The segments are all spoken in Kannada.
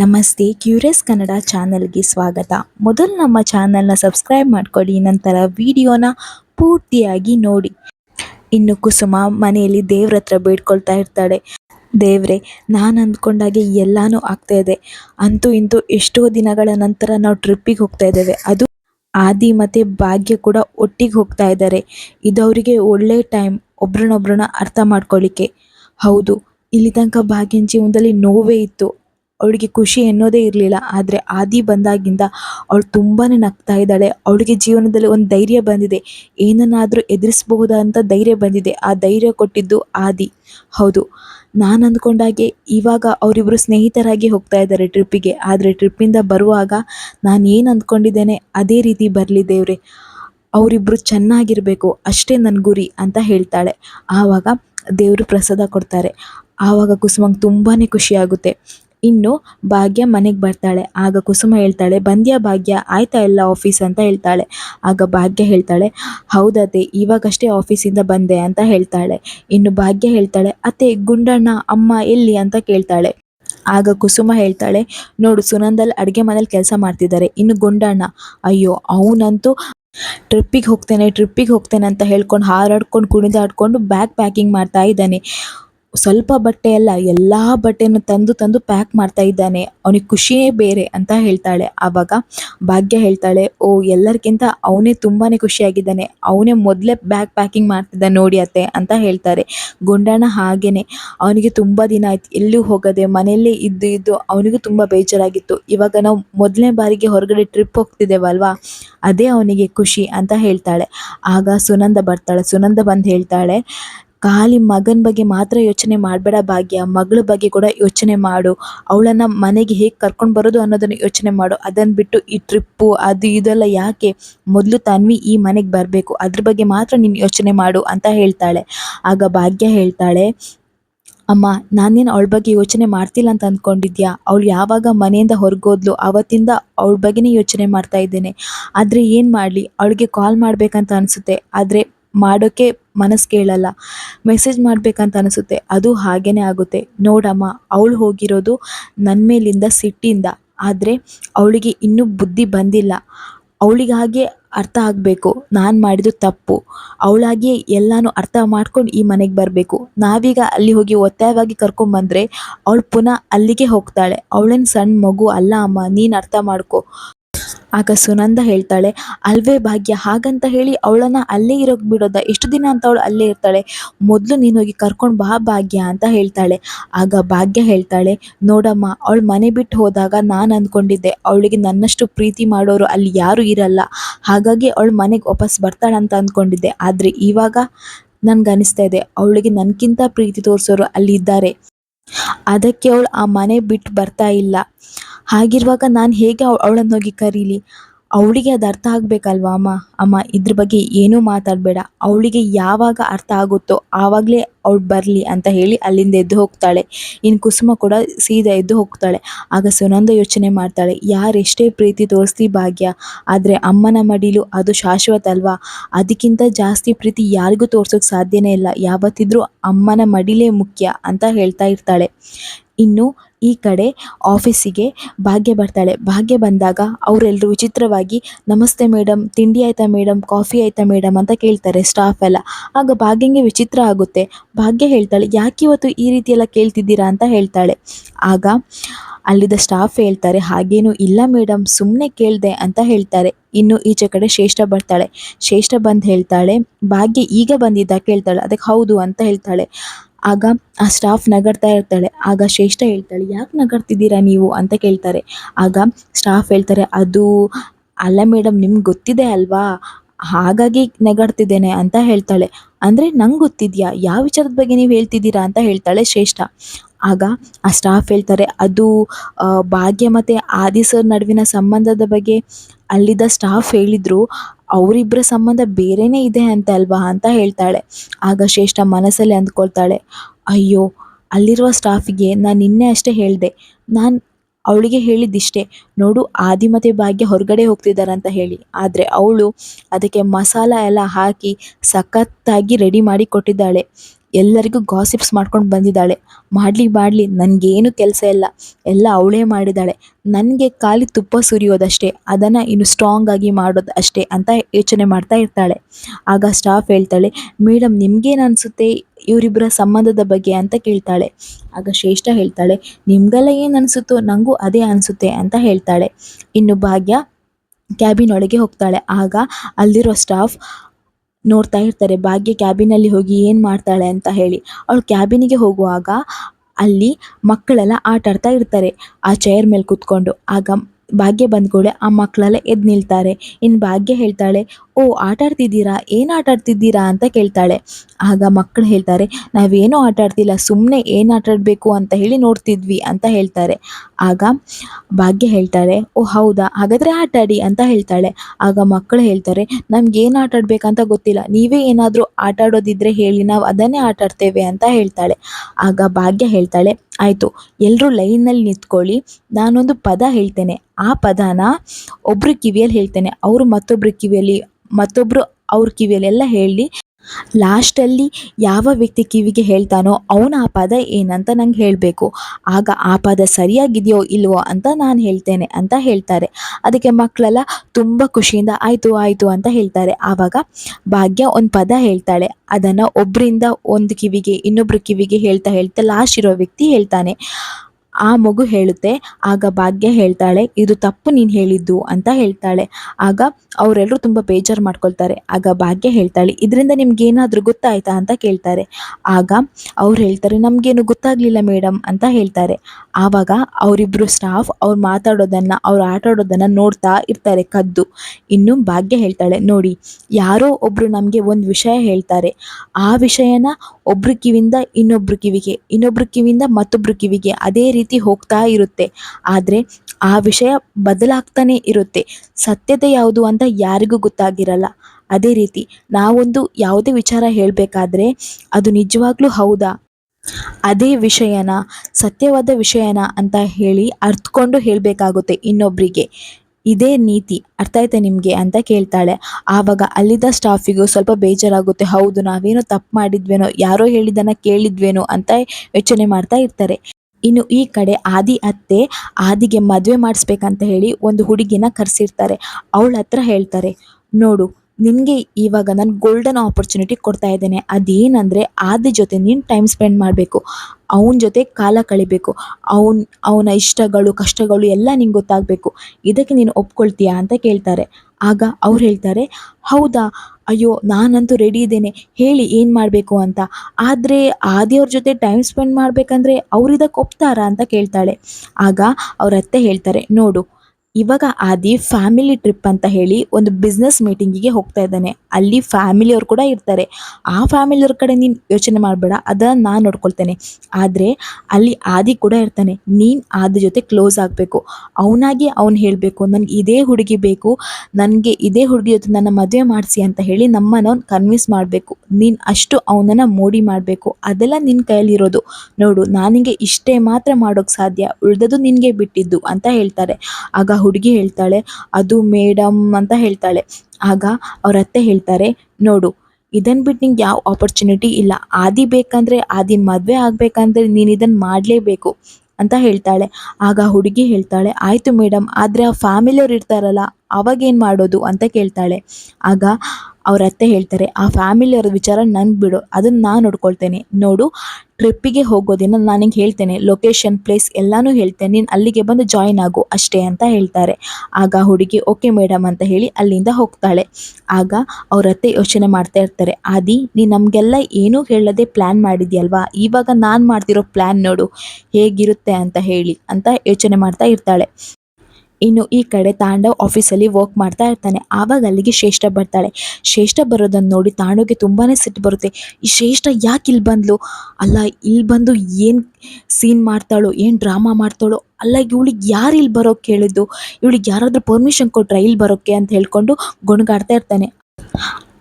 ನಮಸ್ತೆ, ಕ್ಯೂರಿಯಸ್ ಕನ್ನಡ ಚಾನಲ್ಗೆ ಸ್ವಾಗತ. ಮೊದಲು ನಮ್ಮ ಚಾನಲ್ನ ಸಬ್ಸ್ಕ್ರೈಬ್ ಮಾಡ್ಕೊಳ್ಳಿ ನಂತರ ವಿಡಿಯೋನ ಪೂರ್ತಿಯಾಗಿ ನೋಡಿ. ಇನ್ನು ಕುಸುಮ ಮನೆಯಲ್ಲಿ ದೇವ್ರ ಹತ್ರ ಬೇಡ್ಕೊಳ್ತಾ ಇರ್ತಾಳೆ. ದೇವ್ರೆ, ನಾನು ಅಂದ್ಕೊಂಡಾಗೆ ಎಲ್ಲಾನು ಆಗ್ತಾ ಇದೆ. ಅಂತೂ ಇಂತೂ ಎಷ್ಟೋ ದಿನಗಳ ನಂತರ ನಾವು ಟ್ರಿಪ್ಪಿಗೆ ಹೋಗ್ತಾ ಇದ್ದೇವೆ. ಅದು ಆದಿ ಮತ್ತು ಭಾಗ್ಯ ಕೂಡ ಒಟ್ಟಿಗೆ ಹೋಗ್ತಾ ಇದ್ದಾರೆ. ಇದು ಅವರಿಗೆ ಒಳ್ಳೆ ಟೈಮ್, ಒಬ್ರನ್ನೊಬ್ರನ್ನ ಅರ್ಥ ಮಾಡ್ಕೊಳ್ಳಿಕ್ಕೆ ಹೌದು ಇಲ್ಲಿ ತನಕ ಭಾಗ್ಯನ ಜೀವನದಲ್ಲಿ ನೋವೇ ಇತ್ತು. ಅವಳಿಗೆ ಖುಷಿ ಎನ್ನೋದೇ ಇರಲಿಲ್ಲ. ಆದರೆ ಆದಿ ಬಂದಾಗಿಂದ ಅವಳು ತುಂಬಾ ನಗ್ತಾ ಇದ್ದಾಳೆ. ಅವಳಿಗೆ ಜೀವನದಲ್ಲಿ ಒಂದು ಧೈರ್ಯ ಬಂದಿದೆ. ಏನನ್ನಾದರೂ ಎದುರಿಸಬಹುದಂತ ಧೈರ್ಯ ಬಂದಿದೆ. ಆ ಧೈರ್ಯ ಕೊಟ್ಟಿದ್ದು ಆದಿ. ಹೌದು, ನಾನು ಅಂದ್ಕೊಂಡಾಗೆ ಇವಾಗ ಅವರಿಬ್ಬರು ಸ್ನೇಹಿತರಾಗಿ ಹೋಗ್ತಾ ಇದ್ದಾರೆ ಟ್ರಿಪ್ಪಿಗೆ. ಆದರೆ ಟ್ರಿಪ್ಪಿಂದ ಬರುವಾಗ ನಾನು ಏನು ಅಂದ್ಕೊಂಡಿದ್ದೇನೆ ಅದೇ ರೀತಿ ಬರಲಿ ದೇವ್ರೆ. ಅವರಿಬ್ಬರು ಚೆನ್ನಾಗಿರಬೇಕು, ಅಷ್ಟೇ ನನ್ನ ಗುರಿ ಅಂತ ಹೇಳ್ತಾಳೆ. ಆವಾಗ ದೇವರು ಪ್ರಸಾದ ಕೊಡ್ತಾರೆ. ಆವಾಗ ಕುಸುಮಂಗೆ ತುಂಬಾ ಖುಷಿಯಾಗುತ್ತೆ ಇನ್ನು ಭಾಗ್ಯ ಮನೆಗೆ ಬರ್ತಾಳೆ. ಆಗ ಕುಸುಮ ಹೇಳ್ತಾಳೆ, ಬಂದ್ಯಾ ಭಾಗ್ಯ, ಆಯ್ತಾ ಎಲ್ಲ ಆಫೀಸ್ ಅಂತ ಹೇಳ್ತಾಳೆ. ಆಗ ಭಾಗ್ಯ ಹೇಳ್ತಾಳೆ, ಹೌದತ್ತೆ, ಇವಾಗಷ್ಟೇ ಆಫೀಸಿಂದ ಬಂದೆ ಅಂತ ಹೇಳ್ತಾಳೆ. ಇನ್ನು ಭಾಗ್ಯ ಹೇಳ್ತಾಳೆ, ಅತ್ತೆ, ಗುಂಡಣ್ಣ, ಅಮ್ಮ ಎಲ್ಲಿ? ಅಂತ ಕೇಳ್ತಾಳೆ. ಆಗ ಕುಸುಮ ಹೇಳ್ತಾಳೆ, ನೋಡು, ಸುನಂದಲ್ ಅಡುಗೆ ಮನೇಲಿ ಕೆಲಸ ಮಾಡ್ತಿದ್ದಾರೆ ಇನ್ನು ಗುಂಡಣ್ಣ, ಅಯ್ಯೋ, ಅವನಂತೂ ಟ್ರಿಪ್ಪಿಗೆ ಹೋಗ್ತೇನೆ ಟ್ರಿಪ್ಪಿಗೆ ಹೋಗ್ತೇನೆ ಅಂತ ಹೇಳ್ಕೊಂಡು ಹಾರಾಡ್ಕೊಂಡು ಕುಣಿದಾಡ್ಕೊಂಡು ಬ್ಯಾಗ್ ಪ್ಯಾಕಿಂಗ್ ಮಾಡ್ತಾ ಇದ್ದಾನೆ. ಸ್ವಲ್ಪ ಬಟ್ಟೆ ಅಲ್ಲ, ಎಲ್ಲ ಬಟ್ಟೆಯನ್ನು ತಂದು ತಂದು ಪ್ಯಾಕ್ ಮಾಡ್ತಾ ಇದ್ದಾನೆ. ಅವನಿಗೆ ಖುಷಿಯೇ ಬೇರೆ ಅಂತ ಹೇಳ್ತಾಳೆ. ಆವಾಗ ಭಾಗ್ಯ ಹೇಳ್ತಾಳೆ, ಓ ಎಲ್ಲರಿಗಿಂತ ಅವನೇ ತುಂಬಾ ಖುಷಿಯಾಗಿದ್ದಾನೆ. ಅವನೇ ಮೊದಲೇ ಬ್ಯಾಗ್ ಪ್ಯಾಕಿಂಗ್ ಮಾಡ್ತಿದ್ದ ನೋಡಿ ಅತ್ತೆ ಅಂತ ಹೇಳ್ತಾರೆ. ಗುಂಡಣ್ಣ ಹಾಗೇನೆ. ಅವನಿಗೆ ತುಂಬ ದಿನ ಆಯ್ತು. ಎಲ್ಲೂ ಹೋಗದೆ, ಮನೆಯಲ್ಲೇ ಇದ್ದು ಇದ್ದು ಅವನಿಗೂ ತುಂಬ ಬೇಜಾರಾಗಿತ್ತು. ಇವಾಗ ನಾವು ಮೊದಲನೇ ಬಾರಿಗೆ ಹೊರಗಡೆ ಟ್ರಿಪ್ ಹೋಗ್ತಿದ್ದೇವಲ್ವಾ? ಅದೇ ಅವನಿಗೆ ಖುಷಿ ಅಂತ ಹೇಳ್ತಾಳೆ. ಆಗ ಸುನಂದ ಬರ್ತಾಳೆ. ಸುನಂದ ಬಂದು ಹೇಳ್ತಾಳೆ ಖಾಲಿ ಮಗನ ಬಗ್ಗೆ ಮಾತ್ರ ಯೋಚನೆ ಮಾಡಬೇಡ ಭಾಗ್ಯ. ಮಗಳ ಬಗ್ಗೆ ಕೂಡ ಯೋಚನೆ ಮಾಡು. ಅವಳನ್ನು ಮನೆಗೆ ಹೇಗೆ ಕರ್ಕೊಂಡು ಬರೋದು ಅನ್ನೋದನ್ನು ಯೋಚನೆ ಮಾಡು. ಅದನ್ನು ಬಿಟ್ಟು ಈ ಟ್ರಿಪ್ಪು ಅದು ಇದೆಲ್ಲ ಯಾಕೆ? ಮೊದಲು ತನ್ವಿ ಈ ಮನೆಗೆ ಬರಬೇಕು. ಅದ್ರ ಬಗ್ಗೆ ಮಾತ್ರ ನೀನು ಯೋಚನೆ ಮಾಡು ಅಂತ ಹೇಳ್ತಾಳೆ. ಆಗ ಭಾಗ್ಯ ಹೇಳ್ತಾಳೆ, ಅಮ್ಮ, ನಾನೇನು ಅವಳ ಬಗ್ಗೆ ಯೋಚನೆ ಮಾಡ್ತಿಲ್ಲ ಅಂತ ಅಂದ್ಕೊಂಡಿದ್ಯಾ ಅವಳು ಯಾವಾಗ ಮನೆಯಿಂದ ಹೊರಗೋದ್ಲು? ಆವತ್ತಿಂದ ಅವಳ ಬಗ್ಗೆನೇ ಯೋಚನೆ ಮಾಡ್ತಾ ಇದ್ದೇನೆ. ಆದರೆ ಏನು ಮಾಡಲಿ? ಅವಳಿಗೆ ಕಾಲ್ ಮಾಡಬೇಕಂತ ಅನಿಸುತ್ತೆ. ಆದರೆ ಮಾಡೋಕ್ಕೆ ಮನಸ್ಸು ಕೇಳಲ್ಲ. ಮೆಸೇಜ್ ಮಾಡಬೇಕಂತ ಅನಿಸುತ್ತೆ. ಅದು ಹಾಗೇ ಆಗುತ್ತೆ. ನೋಡಮ್ಮ, ಅವಳು ಹೋಗಿರೋದು ನನ್ನ ಮೇಲಿಂದ ಸಿಟ್ಟಿಂದ ಆದರೆ ಅವಳಿಗೆ ಇನ್ನೂ ಬುದ್ಧಿ ಬಂದಿಲ್ಲ. ಅವಳಿಗಾಗೆ ಅರ್ಥ ಆಗಬೇಕು. ನಾನು ಮಾಡಿದ್ದು ತಪ್ಪು. ಅವಳಾಗಿಯೇ ಎಲ್ಲನೂ ಅರ್ಥ ಮಾಡ್ಕೊಂಡು ಈ ಮನೆಗೆ ಬರಬೇಕು. ನಾವೀಗ ಅಲ್ಲಿ ಹೋಗಿ ಒತ್ತಾಯವಾಗಿ ಕರ್ಕೊಂಬಂದರೆ ಅವಳು ಪುನಃ ಅಲ್ಲಿಗೆ ಹೋಗ್ತಾಳೆ. ಅವಳೇನು ಸಣ್ಣ ಮಗು ಅಲ್ಲ ಅಮ್ಮ, ನೀನು ಅರ್ಥ ಮಾಡ್ಕೊ. ಆಗ ಸುನಂದ ಹೇಳ್ತಾಳೆ, ಅಲ್ವೇ ಭಾಗ್ಯ, ಹಾಗಂತ ಹೇಳಿ ಅವಳನ್ನು ಅಲ್ಲೇ ಇರೋಕ್ ಬಿಡೋದ? ಎಷ್ಟು ದಿನ ಅಂತ ಅವಳು ಅಲ್ಲೇ ಇರ್ತಾಳೆ. ಮೊದಲು ನೀನು ಹೋಗಿ ಕರ್ಕೊಂಡು ಬಾ ಭಾಗ್ಯ, ಅಂತ ಹೇಳ್ತಾಳೆ. ಆಗ ಭಾಗ್ಯ ಹೇಳ್ತಾಳೆ, ನೋಡಮ್ಮ, ಅವಳು ಮನೆ ಬಿಟ್ಟು ಹೋದಾಗ ನಾನು ಅಂದ್ಕೊಂಡಿದ್ದೆ, ಅವಳಿಗೆ ನನ್ನಷ್ಟು ಪ್ರೀತಿ ಮಾಡೋರು ಅಲ್ಲಿ ಯಾರೂ ಇರಲ್ಲ. ಹಾಗಾಗಿ ಅವಳು ಮನೆಗೆ ವಾಪಸ್ ಬರ್ತಾಳೆ ಅಂತ ಅಂದ್ಕೊಂಡಿದ್ದೆ. ಆದರೆ ಇವಾಗ ನನ್ಗೆ ಅನಿಸ್ತಾ ಇದೆ, ಅವಳಿಗೆ ನನಗಿಂತ ಪ್ರೀತಿ ತೋರಿಸೋರು ಅಲ್ಲಿ ಇದ್ದಾರೆ. ಅದಕ್ಕೆ ಅವಳು ಆ ಮನೆ ಬಿಟ್ಟು ಬರ್ತಾ ಇಲ್ಲ. ಹಾಗಿರುವಾಗ ನಾನು ಹೇಗೆ ಅವಳನ್ನು ಹೋಗಿ ಕರೀಲಿ? ಅವಳಿಗೆ ಅದು ಅರ್ಥ ಆಗಬೇಕಲ್ವಾ ಅಮ್ಮ? ಅಮ್ಮ, ಇದ್ರ ಬಗ್ಗೆ ಏನೂ ಮಾತಾಡಬೇಡ. ಅವಳಿಗೆ ಯಾವಾಗ ಅರ್ಥ ಆಗುತ್ತೋ ಆವಾಗಲೇ ಅವಳು ಬರಲಿ ಅಂತ ಹೇಳಿ ಅಲ್ಲಿಂದ ಎದ್ದು ಹೋಗ್ತಾಳೆ. ಇನ್ನು ಕುಸುಮ ಕೂಡ ಸೀದಾ ಎದ್ದು ಹೋಗ್ತಾಳೆ. ಆಗ ಸುನಂದ ಯೋಚನೆ ಮಾಡ್ತಾಳೆ, ಯಾರೆಷ್ಟೇ ಪ್ರೀತಿ ತೋರಿಸ್ತಿ ಭಾಗ್ಯ, ಆದರೆ ಅಮ್ಮನ ಮಡಿಲು ಅದು ಶಾಶ್ವತ ಅಲ್ವಾ? ಅದಕ್ಕಿಂತ ಜಾಸ್ತಿ ಪ್ರೀತಿ ಯಾರಿಗೂ ತೋರ್ಸೋಕ್ಕೆ ಸಾಧ್ಯನೇ ಇಲ್ಲ. ಯಾವತ್ತಿದ್ರೂ ಅಮ್ಮನ ಮಡಿಲೇ ಮುಖ್ಯ, ಅಂತ ಹೇಳ್ತಾ ಇರ್ತಾಳೆ. ಇನ್ನು ಈ ಕಡೆ ಆಫೀಸಿಗೆ ಭಾಗ್ಯ ಬರ್ತಾಳೆ. ಭಾಗ್ಯ ಬಂದಾಗ ಅವರೆಲ್ಲರೂ ವಿಚಿತ್ರವಾಗಿ, ನಮಸ್ತೆ ಮೇಡಮ್ ತಿಂಡಿ ಆಯಿತಾ ಮೇಡಮ್ ಕಾಫಿ ಆಯಿತಾ ಮೇಡಮ್ ಅಂತ ಕೇಳ್ತಾರೆ ಸ್ಟಾಫ್ ಎಲ್ಲ. ಆಗ ಭಾಗ್ಯಂಗೆ ವಿಚಿತ್ರ ಆಗುತ್ತೆ. ಭಾಗ್ಯ ಹೇಳ್ತಾಳೆ ಯಾಕೆ ಇವತ್ತು ಈ ರೀತಿ ಎಲ್ಲ ಕೇಳ್ತಿದ್ದೀರಾ ಅಂತ ಹೇಳ್ತಾಳೆ. ಆಗ ಅಲ್ಲಿದ್ದ ಸ್ಟಾಫ್ ಹೇಳ್ತಾರೆ, ಹಾಗೇನು ಇಲ್ಲ ಮೇಡಮ್ ಸುಮ್ಮನೆ ಕೇಳಿದೆ ಅಂತ ಹೇಳ್ತಾರೆ. ಇನ್ನು ಈಚೆ ಕಡೆ ಶ್ರೇಷ್ಠ ಬರ್ತಾಳೆ. ಶ್ರೇಷ್ಠ ಬಂದು ಹೇಳ್ತಾಳೆ, ಭಾಗ್ಯ ಈಗ ಬಂದಿದ್ದ ಕೇಳ್ತಾಳೆ. ಅದಕ್ಕೆ ಹೌದು ಅಂತ ಹೇಳ್ತಾಳೆ. ಆಗ ಆ ಸ್ಟಾಫ್ ನಗಡ್ತಾ ಇರ್ತಾಳೆ. ಆಗ ಶ್ರೇಷ್ಠ ಹೇಳ್ತಾಳೆ, ಯಾಕೆ ನಗಾಡ್ತಿದ್ದೀರಾ ನೀವು? ಅಂತ ಕೇಳ್ತಾರೆ. ಆಗ ಸ್ಟಾಫ್ ಹೇಳ್ತಾರೆ, ಅದು, ಅಲ್ಲ ಮೇಡಮ್ ನಿಮ್ಗೆ ಗೊತ್ತಿದೆ ಅಲ್ವಾ? ಹಾಗಾಗಿ ನಗಡ್ತಿದ್ದೇನೆ ಅಂತ ಹೇಳ್ತಾಳೆ. ಅಂದರೆ, ನಂಗೆ ಗೊತ್ತಿದೆಯಾ? ಯಾವ ವಿಚಾರದ ಬಗ್ಗೆ ನೀವು ಹೇಳ್ತಿದ್ದೀರಾ? ಅಂತ ಹೇಳ್ತಾಳೆ ಶ್ರೇಷ್ಠ. ಆಗ ಆ ಸ್ಟಾಫ್ ಹೇಳ್ತಾರೆ, ಅದು ಭಾಗ್ಯ ಮತ್ತು ಆದಿ ಸರ್ ನಡುವಿನ ಸಂಬಂಧದ ಬಗ್ಗೆ ಅಲ್ಲಿದ್ದ ಸ್ಟಾಫ್ ಹೇಳಿದರು. ಅವರಿಬ್ಬರ ಸಂಬಂಧ ಬೇರೆಯೇ ಇದೆ ಅಂತ ಅಲ್ವಾ ಅಂತ ಹೇಳ್ತಾಳೆ. ಆಗ ಶ್ರೇಷ್ಠ ಮನಸ್ಸಲ್ಲಿ ಅಂದ್ಕೊಳ್ತಾಳೆ, ಅಯ್ಯೋ, ಅಲ್ಲಿರುವ ಸ್ಟಾಫಿಗೆ ನಾನು ನಿನ್ನೆ ಅಷ್ಟೇ ಹೇಳಿದೆ. ನಾನು ಅವಳಿಗೆ ಹೇಳಿದ್ದಿಷ್ಟೇ. ನೋಡು ಆದಿಮತೆ ಭಾಗ್ಯ ಹೊರಗಡೆ ಹೋಗ್ತಿದ್ದಾರಂತ ಹೇಳಿ. ಆದರೆ ಅವಳು ಅದಕ್ಕೆ ಮಸಾಲ ಎಲ್ಲ ಹಾಕಿ ಸಖತ್ತಾಗಿ ರೆಡಿ ಮಾಡಿ ಕೊಟ್ಟಿದ್ದಾಳೆ. ಎಲ್ಲರಿಗೂ ಗಾಸಿಪ್ಸ್ ಮಾಡ್ಕೊಂಡು ಬಂದಿದ್ದಾಳೆ. ಮಾಡಲಿ ಮಾಡಲಿ, ನನಗೇನು ಕೆಲಸ ಇಲ್ಲ. ಎಲ್ಲ ಅವಳೇ ಮಾಡಿದ್ದಾಳೆ. ನನಗೆ ಖಾಲಿ ತುಪ್ಪ ಸುರಿಯೋದಷ್ಟೇ, ಅದನ್ನು ಇನ್ನು ಸ್ಟ್ರಾಂಗ್ ಆಗಿ ಮಾಡೋದು ಅಷ್ಟೇ ಅಂತ ಯೋಚನೆ ಮಾಡ್ತಾ ಇರ್ತಾಳೆ. ಆಗ ಸ್ಟಾಫ್ ಹೇಳ್ತಾಳೆ ಮೇಡಮ್ ನಿಮ್ಗೇನು ಅನಿಸುತ್ತೆ ಇವರಿಬ್ಬರ ಸಂಬಂಧದ ಬಗ್ಗೆ ಅಂತ ಕೇಳ್ತಾಳೆ. ಆಗ ಶ್ರೇಷ್ಠ ಹೇಳ್ತಾಳೆ, ನಿಮ್ಗೆಲ್ಲ ಏನು ಅನಿಸುತ್ತೋ ನನಗೂ ಅದೇ ಅನಿಸುತ್ತೆ ಅಂತ ಹೇಳ್ತಾಳೆ. ಇನ್ನು ಭಾಗ್ಯ ಕ್ಯಾಬಿನ್ ಒಳಗೆ ಹೋಗ್ತಾಳೆ. ಆಗ ಅಲ್ಲಿರೋ ಸ್ಟಾಫ್ ನೋಡ್ತಾ ಇರ್ತಾರೆ, ಭಾಗ್ಯ ಕ್ಯಾಬಿನಲ್ಲಿ ಹೋಗಿ ಏನು ಮಾಡ್ತಾಳೆ ಅಂತ ಹೇಳಿ. ಅವಳು ಕ್ಯಾಬಿನಿಗೆ ಹೋಗುವಾಗ ಅಲ್ಲಿ ಮಕ್ಕಳೆಲ್ಲ ಆಟ ಆಡ್ತಾ ಇರ್ತಾರೆ, ಆ ಚೇರ್ ಮೇಲೆ ಕೂತ್ಕೊಂಡು. ಆಗ ಭಾಗ್ಯ ಬಂದ ಕೂಡಲೇ ಆ ಮಕ್ಕಳೆಲ್ಲ ಎದ್ದು ನಿಲ್ತಾರೆ. ಇನ್ನು ಭಾಗ್ಯ ಹೇಳ್ತಾಳೆ ಓ, ಆಟ ಆಡ್ತಿದ್ದೀರಾ? ಏನು ಆಟ ಆಡ್ತಿದ್ದೀರಾ ಅಂತ ಕೇಳ್ತಾಳೆ. ಆಗ ಮಕ್ಕಳು ಹೇಳ್ತಾರೆ, ನಾವೇನೂ ಆಟ ಆಡ್ತಿಲ್ಲ ಸುಮ್ಮನೆ ಏನು ಆಟ ಆಡಬೇಕು ಅಂತ ಹೇಳಿ ನೋಡ್ತಿದ್ವಿ ಅಂತ ಹೇಳ್ತಾರೆ. ಆಗ ಭಾಗ್ಯ ಹೇಳ್ತಾರೆ, ಓ, ಹೌದಾ? ಹಾಗಾದರೆ ಆಟ ಆಡಿ ಅಂತ ಹೇಳ್ತಾಳೆ. ಆಗ ಮಕ್ಕಳು ಹೇಳ್ತಾರೆ, ನಮ್ಗೆ ಏನು ಆಟ ಆಡ್ಬೇಕಂತ ಗೊತ್ತಿಲ್ಲ, ನೀವೇ ಏನಾದರೂ ಆಟ ಆಡೋದಿದ್ರೆ ಹೇಳಿ, ನಾವು ಅದನ್ನೇ ಆಟ ಆಡ್ತೇವೆ ಅಂತ ಹೇಳ್ತಾಳೆ. ಆಗ ಭಾಗ್ಯ ಹೇಳ್ತಾಳೆ, ಆಯಿತು ಎಲ್ಲರೂ ಲೈನಲ್ಲಿ ನಿಂತ್ಕೊಳ್ಳಿ, ನಾನೊಂದು ಪದ ಹೇಳ್ತೇನೆ. ಆ ಪದನ ಒಬ್ರು ಕಿವಿಯಲ್ಲಿ ಹೇಳ್ತೇನೆ, ಅವರು ಮತ್ತೊಬ್ಬರು ಕಿವಿಯಲ್ಲಿ ಮತ್ತೊಬ್ಬರು ಅವ್ರ ಕಿವಿಯಲ್ಲೆಲ್ಲ ಹೇಳಿ, ಲಾಸ್ಟಲ್ಲಿ ಯಾವ ವ್ಯಕ್ತಿ ಕಿವಿಗೆ ಹೇಳ್ತಾನೋ ಅವನ ಆ ಪದ ಏನಂತ ನಂಗೆ ಹೇಳಬೇಕು. ಆಗ ಆ ಪದ ಸರಿಯಾಗಿದೆಯೋ ಇಲ್ವೋ ಅಂತ ನಾನು ಹೇಳ್ತೇನೆ ಅಂತ ಹೇಳ್ತಾರೆ. ಅದಕ್ಕೆ ಮಕ್ಕಳೆಲ್ಲ ತುಂಬ ಖುಷಿಯಿಂದ ಆಯಿತು ಆಯಿತು ಅಂತ ಹೇಳ್ತಾರೆ. ಆವಾಗ ಭಾಗ್ಯ ಒಂದು ಪದ ಹೇಳ್ತಾಳೆ. ಅದನ್ನು ಒಬ್ಬರಿಂದ ಒಂದು ಕಿವಿಗೆ ಇನ್ನೊಬ್ಬರು ಕಿವಿಗೆ ಹೇಳ್ತಾ ಹೇಳ್ತಾ ಲಾಸ್ಟ್ ಇರೋ ವ್ಯಕ್ತಿ ಹೇಳ್ತಾನೆ. ಆ ಮಗು ಹೇಳುತ್ತೆ, ಆಗ ಭಾಗ್ಯ ಹೇಳ್ತಾಳೆ, ಇದು ತಪ್ಪು ನೀನು ಹೇಳಿದ್ದು ಅಂತ ಹೇಳ್ತಾಳೆ. ಆಗ ಅವರೆಲ್ಲರೂ ತುಂಬ ಬೇಜಾರು ಮಾಡ್ಕೊಳ್ತಾರೆ. ಆಗ ಭಾಗ್ಯ ಹೇಳ್ತಾಳೆ, ಇದರಿಂದ ನಿಮ್ಗೆ ಏನಾದರೂ ಗೊತ್ತಾಯ್ತಾ ಅಂತ ಕೇಳ್ತಾರೆ. ಆಗ ಅವ್ರು ಹೇಳ್ತಾರೆ, ನಮಗೇನು ಗೊತ್ತಾಗಲಿಲ್ಲ ಮೇಡಮ್ ಅಂತ ಹೇಳ್ತಾರೆ. ಆವಾಗ ಅವರಿಬ್ಬರು ಸ್ಟಾಫ್ ಅವ್ರು ಮಾತಾಡೋದನ್ನು, ಅವ್ರು ಆಟಾಡೋದನ್ನು ನೋಡ್ತಾ ಇರ್ತಾರೆ ಕದ್ದು. ಇನ್ನು ಭಾಗ್ಯ ಹೇಳ್ತಾಳೆ, ನೋಡಿ, ಯಾರೋ ಒಬ್ಬರು ನಮಗೆ ಒಂದು ವಿಷಯ ಹೇಳ್ತಾರೆ. ಆ ವಿಷಯನ ಒಬ್ರ ಕಿವಿಯಿಂದ ಇನ್ನೊಬ್ರ ಕಿವಿಗೆ, ಇನ್ನೊಬ್ರ ಕಿವಿಯಿಂದ ಮತ್ತೊಬ್ರ ಕಿವಿಗೆ ಅದೇ ರೀತಿ ಹೋಗ್ತಾ ಇರುತ್ತೆ. ಆದರೆ ಆ ವಿಷಯ ಬದಲಾಗ್ತಾನೆ ಇರುತ್ತೆ. ಸತ್ಯತೆ ಯಾವುದು ಅಂತ ಯಾರಿಗೂ ಗೊತ್ತಾಗಿರಲ್ಲ. ಅದೇ ರೀತಿ ನಾವೊಂದು ಯಾವುದೇ ವಿಚಾರ ಹೇಳಬೇಕಾದ್ರೆ ಅದು ನಿಜವಾಗ್ಲೂ ಹೌದಾ? ಅದೇ ವಿಷಯನ, ಸತ್ಯವಾದ ವಿಷಯನ ಅಂತ ಹೇಳಿ ಅರ್ಥಕೊಂಡು ಹೇಳಬೇಕಾಗುತ್ತೆ ಇನ್ನೊಬ್ಬರಿಗೆ ಇದೇ ನೀತಿ. ಅರ್ಥ ಆಯ್ತಾ ನಿಮಗೆ ಅಂತ ಕೇಳ್ತಾಳೆ. ಆವಾಗ ಅಲ್ಲಿದ್ದ ಸ್ಟಾಫಿಗೂ ಸ್ವಲ್ಪ ಬೇಜಾರಾಗುತ್ತೆ. ಹೌದು, ನಾವೇನೋ ತಪ್ಪು ಮಾಡಿದ್ವೇನೋ, ಯಾರೋ ಹೇಳಿದ್ದನ್ನು ಕೇಳಿದ್ವೇನೋ ಅಂತ ಯೋಚನೆ ಮಾಡ್ತಾ ಇರ್ತಾರೆ. ಇನ್ನು ಈ ಕಡೆ ಆದಿ ಅತ್ತೆ ಆದಿಗೆ ಮದುವೆ ಮಾಡಿಸ್ಬೇಕಂತ ಹೇಳಿ ಒಂದು ಹುಡುಗಿನ ಕರೆಸಿರ್ತಾರೆ. ಅವಳ ಹತ್ರ ಹೇಳ್ತಾರೆ, ನೋಡು, ನಿನಗೆ ಇವಾಗ ನಾನು ಗೋಲ್ಡನ್ ಆಪರ್ಚುನಿಟಿ ಕೊಡ್ತಾ ಇದ್ದೇನೆ. ಅದೇನಂದರೆ ಆದಿ ಜೊತೆ ನೀನು ಟೈಮ್ ಸ್ಪೆಂಡ್ ಮಾಡಬೇಕು. ಅವನ ಜೊತೆ ಕಾಲ ಕಳಿಬೇಕು. ಅವನ್, ಅವನ ಇಷ್ಟಗಳು, ಕಷ್ಟಗಳು ಎಲ್ಲ ನಿಂಗೆ ಗೊತ್ತಾಗಬೇಕು. ಇದಕ್ಕೆ ನೀನು ಒಪ್ಕೊಳ್ತೀಯಾ ಅಂತ ಕೇಳ್ತಾರೆ. ಆಗ ಅವ್ರು ಹೇಳ್ತಾರೆ, ಹೌದಾ? ಅಯ್ಯೋ, ನಾನಂತೂ ರೆಡಿ ಇದ್ದೇನೆ. ಹೇಳಿ, ಏನು ಮಾಡಬೇಕು ಅಂತ? ಆದರೆ ಆದಿಯವ್ರ ಜೊತೆ ಟೈಮ್ ಸ್ಪೆಂಡ್ ಮಾಡಬೇಕಂದ್ರೆ ಅವ್ರು ಇದಕ್ಕೆ ಒಪ್ತಾರಾ ಅಂತ ಕೇಳ್ತಾಳೆ. ಆಗ ಅವ್ರ ಅತ್ತೆ ಹೇಳ್ತಾರೆ, ನೋಡು ಇವಾಗ ಆದಿ ಫ್ಯಾಮಿಲಿ ಟ್ರಿಪ್ ಅಂತ ಹೇಳಿ ಒಂದು ಬಿಸ್ನೆಸ್ ಮೀಟಿಂಗಿಗೆ ಹೋಗ್ತಾ ಇದ್ದಾನೆ. ಅಲ್ಲಿ ಫ್ಯಾಮಿಲಿಯವ್ರು ಕೂಡ ಇರ್ತಾರೆ. ಆ ಫ್ಯಾಮಿಲಿಯವ್ರ ಕಡೆ ನೀನು ಯೋಚನೆ ಮಾಡಬೇಡ, ಅದನ್ನು ನಾನು ನೋಡ್ಕೊಳ್ತೇನೆ. ಆದರೆ ಅಲ್ಲಿ ಆದಿ ಕೂಡ ಇರ್ತಾನೆ. ನೀನು ಆದಿ ಜೊತೆ ಕ್ಲೋಸ್ ಆಗಬೇಕು. ಅವನಾಗಿ ಅವ್ನು ಹೇಳಬೇಕು, ನನಗೆ ಇದೇ ಹುಡುಗಿ ಬೇಕು, ನನಗೆ ಇದೇ ಹುಡುಗಿ ಜೊತೆ ನನ್ನ ಮದುವೆ ಮಾಡಿಸಿ ಅಂತ ಹೇಳಿ ನಮ್ಮನ್ನು ಕನ್ವಿನ್ಸ್ ಮಾಡಬೇಕು. ನೀನು ಅಷ್ಟು ಅವನನ್ನು ಮೋಡಿ ಮಾಡಬೇಕು. ಅದೆಲ್ಲ ನಿನ್ನ ಕೈಯಲ್ಲಿರೋದು ನೋಡು ನಾನಿಗೆ ಇಷ್ಟೇ ಮಾತ್ರ ಮಾಡೋಕ್ಕೆ ಸಾಧ್ಯ. ಉಳಿದದು ನಿನಗೆ ಬಿಟ್ಟಿದ್ದು ಅಂತ ಹೇಳ್ತಾರೆ. ಆಗ ಹುಡುಗಿ ಹೇಳ್ತಾಳೆ, ಅದು ಮೇಡಮ್ ಅಂತ ಹೇಳ್ತಾಳೆ. ಆಗ ಅವ್ರ ಅತ್ತೆ ಹೇಳ್ತಾರೆ, ನೋಡು ಇದನ್ನು ಬಿಟ್ಟು ನಿಂಗೆ ಯಾವ ಆಪರ್ಚುನಿಟಿ ಇಲ್ಲ. ಆದಿ ಬೇಕಂದರೆ ಆದಿ ಮದುವೆ ಆಗಬೇಕಂದ್ರೆ ನೀನು ಇದನ್ನು ಮಾಡಲೇಬೇಕು ಅಂತ ಹೇಳ್ತಾಳೆ. ಆಗ ಹುಡುಗಿ ಹೇಳ್ತಾಳೆ, ಆಯಿತು ಮೇಡಮ್, ಆದರೆ ಆ ಫ್ಯಾಮಿಲಿಯವ್ರು ಇರ್ತಾರಲ್ಲ ಅವಾಗೇನು ಮಾಡೋದು? ಅಂತ ಕೇಳ್ತಾಳೆ. ಆಗ ಅವ್ರ ಅತ್ತೆ ಹೇಳ್ತಾರೆ, ಆ ಫ್ಯಾಮಿಲಿಯವ್ರ ವಿಚಾರ ನನ್ ಬಿಡು ಅದನ್ನು ನಾನು ನೋಡ್ಕೊಳ್ತೇನೆ. ನೋಡು ಟ್ರಿಪ್ಪಿಗೆ ಹೋಗೋದಿನ ನಾನು ನಿಂಗೆ ಹೇಳ್ತೇನೆ. ಲೊಕೇಶನ್ ಪ್ಲೇಸ್ ಎಲ್ಲನೂ ಹೇಳ್ತೇನೆ. ನೀನು ಅಲ್ಲಿಗೆ ಬಂದು ಜಾಯಿನ್ ಆಗು, ಅಷ್ಟೇ ಅಂತ ಹೇಳ್ತಾರೆ. ಆಗ ಹುಡುಗಿ ಓಕೆ ಮೇಡಮ್ ಅಂತ ಹೇಳಿ ಅಲ್ಲಿಂದ ಹೋಗ್ತಾಳೆ. ಆಗ ಅವ್ರ ಅತ್ತೆ ಯೋಚನೆ ಮಾಡ್ತಾ ಇರ್ತಾರೆ, ಆದಿ, ನೀನು ನಮಗೆಲ್ಲ ಏನೂ ಹೇಳದೆ ಪ್ಲ್ಯಾನ್ ಮಾಡಿದ್ಯಲ್ವಾ? ಇವಾಗ ನಾನು ಮಾಡ್ತಿರೋ ಪ್ಲ್ಯಾನ್ ನೋಡು, ಹೇಗಿರುತ್ತೆ? ಅಂತ ಹೇಳಿ, ಅಂತ ಯೋಚನೆ ಮಾಡ್ತಾ ಇರ್ತಾಳೆ. ಇನ್ನು ಈ ಕಡೆ ತಾಂಡವ್ ಆಫೀಸಲ್ಲಿ ವರ್ಕ್ ಮಾಡ್ತಾ ಇರ್ತಾನೆ. ಆವಾಗ ಅಲ್ಲಿಗೆ ಶ್ರೇಷ್ಠ ಬರ್ತಾಳೆ. ಶ್ರೇಷ್ಠ ಬರೋದನ್ನು ನೋಡಿ ತಾಂಡವ್ಗೆ ತುಂಬಾ ಸಿಟ್ಟು ಬರುತ್ತೆ. ಈ ಶ್ರೇಷ್ಠ ಯಾಕೆ ಇಲ್ಲಿ ಬಂದಳು ಅಲ್ಲ ಇಲ್ಲಿ ಬಂದು ಏನು ಸೀನ್ ಮಾಡ್ತಾಳೋ, ಏನು ಡ್ರಾಮಾ ಮಾಡ್ತಾಳೋ? ಅಲ್ಲ, ಇವಳಿಗೆ ಯಾರು ಇಲ್ಲಿ ಬರೋಕ್ಕೆ ಕೇಳಿದ್ದು? ಇವಳಿಗೆ ಯಾರಾದರೂ ಪರ್ಮಿಷನ್ ಕೊಟ್ಟರೆ ಇಲ್ಲಿ ಬರೋಕ್ಕೆ ಅಂತ ಹೇಳ್ಕೊಂಡು ಗೊಣಗಾಡ್ತಾ ಇರ್ತಾನೆ.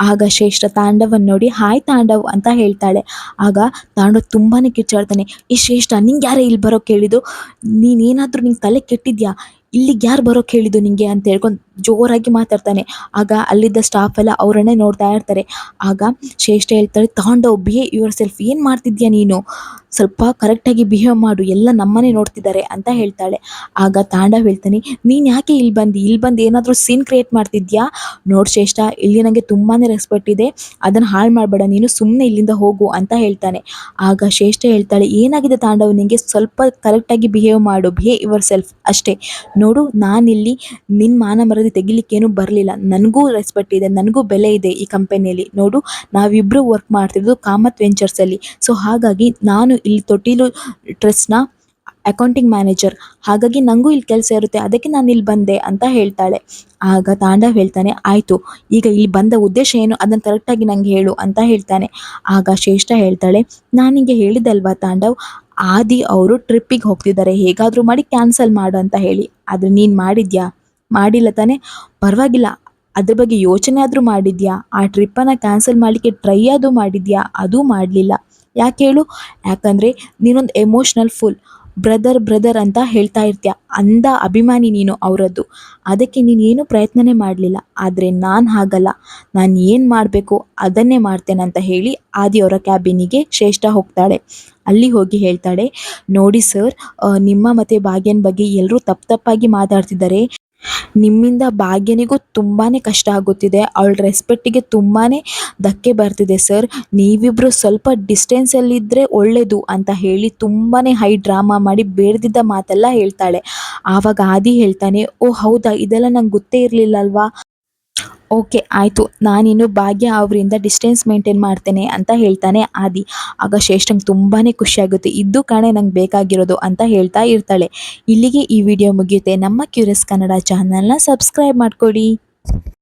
ಆಗ ಶ್ರೇಷ್ಠ ತಾಂಡವನ್ ನೋಡಿ, ಹಾಯ್ ತಾಂಡವ್ ಅಂತ ಹೇಳ್ತಾಳೆ. ಆಗ ತಾಂಡವ್ ತುಂಬಾ ಕಿಚ್ಚಾಡ್ತಾನೆ ಈ ಶ್ರೇಷ್ಠ, ನಿಂಗೆ ಯಾರೇ ಇಲ್ಲಿ ಬರೋಕ್ಕೆ ಹೇಳಿದ್ದು ನೀನೇನಾದರೂ ನಿಂಗೆ ತಲೆ ಕೆಟ್ಟಿದ್ಯಾ? ಇಲ್ಲಿಗೆ ಯಾರು ಬರೋಕ್ ಹೇಳಿದ್ದು ನಿಂಗೆ ಅಂತ ಹೇಳ್ಕೊಂಡು ಜೋರಾಗಿ ಮಾತಾಡ್ತಾನೆ. ಆಗ ಅಲ್ಲಿದ್ದ ಸ್ಟಾಫ್ ಎಲ್ಲ ಅವರನ್ನೇ ನೋಡ್ತಾ ಇರ್ತಾರೆ. ಆಗ ಶ್ರೇಷ್ಠ ಹೇಳ್ತಾರೆ ತಗೊಂಡವ್ ಬಿಹೇವ್ ಯುವರ್ ಸೆಲ್ಫ್ ಏನು ಮಾಡ್ತಿದ್ಯಾ ನೀನು? ಸ್ವಲ್ಪ ಕರೆಕ್ಟಾಗಿ ಬಿಹೇವ್ ಮಾಡು. ಎಲ್ಲ ನಮ್ಮನೆ ನೋಡ್ತಿದ್ದಾರೆ ಅಂತ ಹೇಳ್ತಾಳೆ. ಆಗ ತಾಂಡವ್ ಹೇಳ್ತಾನೆ, ನೀನು ಯಾಕೆ ಇಲ್ಲಿ ಬಂದು? ಇಲ್ಲಿ ಬಂದು ಏನಾದರೂ ಸೀನ್ ಕ್ರಿಯೇಟ್ ಮಾಡ್ತಿದ್ಯಾ? ನೋಡು ಶ್ರೇಷ್ಠ, ಇಲ್ಲಿ ನನಗೆ ತುಂಬಾ ರೆಸ್ಪೆಕ್ಟ್ ಇದೆ. ಅದನ್ನು ಹಾಳು ಮಾಡಬೇಡ. ನೀನು ಸುಮ್ಮನೆ ಇಲ್ಲಿಂದ ಹೋಗು ಅಂತ ಹೇಳ್ತಾನೆ. ಆಗ ಶ್ರೇಷ್ಠ ಹೇಳ್ತಾಳೆ, ಏನಾಗಿದೆ ತಾಂಡವ್? ನಿನಗೆ ಸ್ವಲ್ಪ ಕರೆಕ್ಟಾಗಿ ಬಿಹೇವ್ ಮಾಡು. ಬಿಹೇವ್ ಯುವರ್ ಸೆಲ್ಫ್ ಅಷ್ಟೇ. ನೋಡು, ನಾನಿಲ್ಲಿ ನಿನ್ನ ಮಾನ ತೆಗಿಲಿಕ್ಕೇನು ಬರಲಿಲ್ಲ. ನನಗೂ ರೆಸ್ಪೆಕ್ಟ್ ಇದೆ, ನನಗೂ ಬೆಲೆ ಇದೆ ಈ ಕಂಪನಿಯಲ್ಲಿ ನೋಡು ನಾವಿಬ್ಬರು ವರ್ಕ್ ಮಾಡ್ತಿರೋದು ಕಾಮತ್ ವೆಂಚರ್ಸಲ್ಲಿ ಸೊ ಹಾಗಾಗಿ ನಾನು ಇಲ್ಲಿ ತೊಟ್ಟಿಲು ಟ್ರಸ್ಟ್ನ ಅಕೌಂಟಿಂಗ್ ಮ್ಯಾನೇಜರ್ ಹಾಗಾಗಿ ನನಗೂ ಇಲ್ಲಿ ಕೆಲಸ ಇರುತ್ತೆ, ಅದಕ್ಕೆ ನಾನು ಇಲ್ಲಿ ಬಂದೆ ಅಂತ ಹೇಳ್ತಾಳೆ. ಆಗ ತಾಂಡವ್ ಹೇಳ್ತಾನೆ, ಆಯಿತು, ಈಗ ಇಲ್ಲಿ ಬಂದ ಉದ್ದೇಶ ಏನು? ಅದನ್ನು ಕರೆಕ್ಟಾಗಿ ನನಗೆ ಹೇಳು ಅಂತ ಹೇಳ್ತಾನೆ. ಆಗ ಶ್ರೇಷ್ಠ ಹೇಳ್ತಾಳೆ, ನಾನು ನಿಮಗೆ ಹೇಳಿದಲ್ವಾ ತಾಂಡವ್? ಆದಿ ಅವರು ಟ್ರಿಪ್ಪಿಗೆ ಹೋಗ್ತಿದ್ದಾರೆ ಹೇಗಾದರೂ ಮಾಡಿ ಕ್ಯಾನ್ಸಲ್ ಮಾಡು ಅಂತ ಹೇಳಿ. ಆದರೆ ನೀನು ಮಾಡಿದ್ಯಾ? ಮಾಡಿಲ್ಲ ತಾನೇ? ಪರವಾಗಿಲ್ಲ. ಅದ್ರ ಬಗ್ಗೆ ಯೋಚನೆ ಆದರೂ ಮಾಡಿದ್ಯಾ? ಆ ಟ್ರಿಪ್ಪನ್ನು ಕ್ಯಾನ್ಸಲ್ ಮಾಡಲಿಕ್ಕೆ ಟ್ರೈ ಆದರೂ ಮಾಡಿದ್ಯಾ? ಅದೂ ಮಾಡಲಿಲ್ಲ. ಯಾಕೆ ಹೇಳು? ಯಾಕಂದರೆ ನೀನೊಂದು ಎಮೋಷ್ನಲ್ ಫುಲ್ ಬ್ರದರ್ ಬ್ರದರ್ ಅಂತ ಹೇಳ್ತಾ ಇರ್ತೀಯ? ಅಂದ ಅಭಿಮಾನಿ ನೀನು ಅವರದ್ದು. ಅದಕ್ಕೆ ನೀನು ಏನು ಪ್ರಯತ್ನನೇ ಮಾಡಲಿಲ್ಲ. ಆದರೆ ನಾನು ಹಾಗಲ್ಲ. ನಾನು ಏನು ಮಾಡಬೇಕು ಅದನ್ನೇ ಮಾಡ್ತೇನೆ ಅಂತ ಹೇಳಿ ಆದಿ ಅವರ ಕ್ಯಾಬಿನಿಗೆ ಶ್ರೇಷ್ಠ ಹೋಗ್ತಾಳೆ. ಅಲ್ಲಿ ಹೋಗಿ ಹೇಳ್ತಾಳೆ, ನೋಡಿ ಸರ್ ನಿಮ್ಮ ಮತ್ತು ಭಾಗ್ಯನ ಬಗ್ಗೆ ಎಲ್ಲರೂ ತಪ್ಪು ತಪ್ಪಾಗಿ ಮಾತಾಡ್ತಿದ್ದಾರೆ. ನಿಮ್ಮಿಂದ ಭಾಗ್ಯನಿಗೂ ತುಂಬಾ ಕಷ್ಟ ಆಗುತ್ತಿದೆ. ಅವಳ ರೆಸ್ಪೆಕ್ಟಿಗೆ ತುಂಬಾ ಧಕ್ಕೆ ಬರ್ತಿದೆ ಸರ್ ನೀವಿಬ್ಬರು ಸ್ವಲ್ಪ ಡಿಸ್ಟೆನ್ಸಲ್ಲಿದ್ದರೆ ಒಳ್ಳೆಯದು ಅಂತ ಹೇಳಿ ತುಂಬಾ ಹೈ ಡ್ರಾಮಾ ಮಾಡಿ ಬೇಡದಿದ್ದ ಮಾತೆಲ್ಲ ಹೇಳ್ತಾಳೆ. ಆವಾಗ ಆದಿ ಹೇಳ್ತಾನೆ ಓ ಹೌದಾ? ಇದೆಲ್ಲ ನಂಗೆ ಗೊತ್ತೇ ಇರಲಿಲ್ಲ ಅಲ್ವಾ? ಓಕೆ, ಆಯಿತು. ನಾನಿನ್ನು ಭಾಗ್ಯ ಅವರಿಂದ ಡಿಸ್ಟೆನ್ಸ್ ಮೇಂಟೈನ್ ಮಾಡ್ತೇನೆ ಅಂತ ಹೇಳ್ತಾನೆ ಆದಿ. ಆಗ ಶ್ರೇಷ್ಠಂಗೆ ತುಂಬಾ ಖುಷಿಯಾಗುತ್ತೆ. ಇದ್ದು ಕಾಣೆ ನಂಗೆ ಬೇಕಾಗಿರೋದು ಅಂತ ಹೇಳ್ತಾ ಇರ್ತಾಳೆ. ಇಲ್ಲಿಗೆ ಈ ವಿಡಿಯೋ ಮುಗಿಯುತ್ತೆ. ನಮ್ಮ ಕ್ಯೂರಿಯಸ್ ಕನ್ನಡ ಚಾನಲ್ನ ಸಬ್ಸ್ಕ್ರೈಬ್ ಮಾಡ್ಕೊಳ್ಳಿ